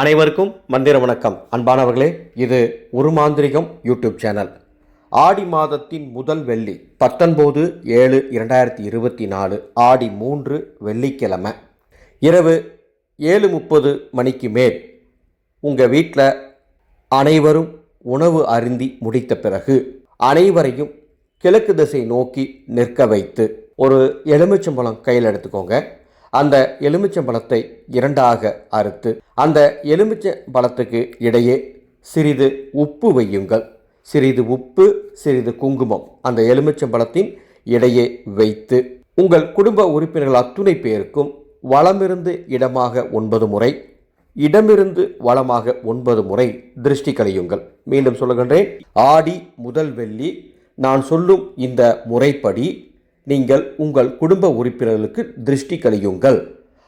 அனைவருக்கும் மந்திர வணக்கம். அன்பானவர்களே இது ஒரு மாந்திரிகம் யூடியூப் சேனல். ஆடி மாதத்தின் முதல் வெள்ளி பத்தொன்பது ஏழு இரண்டாயிரத்தி இருபத்தி நாலு ஆடி மூன்று வெள்ளிக்கிழமை. இரவு ஏழு முப்பது மணிக்கு மேல் உங்கள் வீட்டில் அனைவரும் உணவு அருந்தி முடித்த பிறகு அனைவரையும் கிழக்கு திசை நோக்கி நிற்க வைத்து ஒரு எலுமிச்சம்பழம் கையில் எடுத்துக்கோங்க. அந்த எலுமிச்சம்பழத்தை இரண்டாக அறுத்து அந்த எலுமிச்சம்பழத்துக்கு இடையே சிறிது உப்பு வையுங்கள். சிறிது உப்பு சிறிது குங்குமம் அந்த எலுமிச்சம்பழத்தின் இடையே வைத்து உங்கள் குடும்ப உறுப்பினர்கள் அத்துணை பேருக்கும் வளமிருந்து இடமாக ஒன்பது முறை இடமிருந்து வளமாக ஒன்பது முறை திருஷ்டி கழியுங்கள். மீண்டும் சொல்லுகின்றேன். ஆடி முதல் வெள்ளி நான் சொல்லும் இந்த முறைப்படி நீங்கள் உங்கள் குடும்ப உறுப்பினர்களுக்கு திருஷ்டி கழியுங்கள்.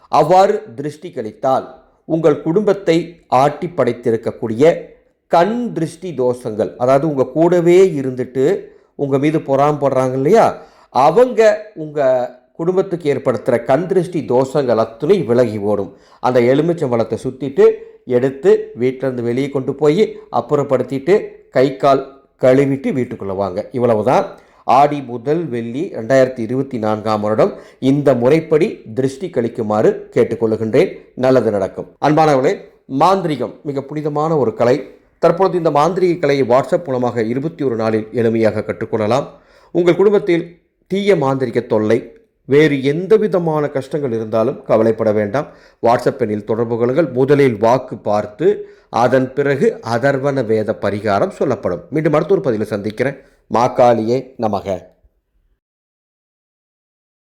அவ்வாறு திருஷ்டி கழித்தால் உங்கள் குடும்பத்தை ஆட்டி படைத்திருக்கக்கூடிய கண் திருஷ்டி தோஷங்கள் அதாவது உங்கள் கூடவே இருந்துட்டு உங்கள் மீது பொறாம போடுறாங்க இல்லையா? அவங்க உங்கள் குடும்பத்துக்கு ஏற்படுத்துகிற கண் திருஷ்டி தோஷங்கள் அத்துணை விலகி ஓடும். அந்த எலுமிச்சம்பழத்தை சுற்றிட்டு எடுத்து வீட்டிலேருந்து வெளியே கொண்டு போய் அப்புறப்படுத்திட்டு கை கால் கழுவிட்டு வீட்டுக்குள்ளே வாங்க. இவ்வளவுதான். ஆடி முதல் வெள்ளி ரெண்டாயிரத்தி இருபத்தி நான்காம் வருடம் இந்த முறைப்படி திருஷ்டி கழிக்குமாறு கேட்டுக்கொள்கின்றேன் நல்லது நடக்கும். அன்பானவர்களே மாந்திரிகம் மிக புனிதமான ஒரு கலை. தற்பொழுது இந்த மாந்திரிக கலையை வாட்ஸ்அப் மூலமாக இருபத்தி ஒரு நாளில் எளிமையாக கற்றுக்கொள்ளலாம். உங்கள் குடும்பத்தில் தீய மாந்திரிக தொல்லை வேறு எந்த விதமான கஷ்டங்கள் இருந்தாலும் கவலைப்பட வேண்டாம். வாட்ஸ்அப் எண்ணில் தொடர்பு கொள்ளுங்கள். முதலில் வாக்கு பார்த்து அதன் பிறகு அதர்வன வேத பரிகாரம் சொல்லப்படும். மீண்டும் அடுத்த ஒரு பதிவில் சந்திக்கிறேன். மாக்காளியே நமக.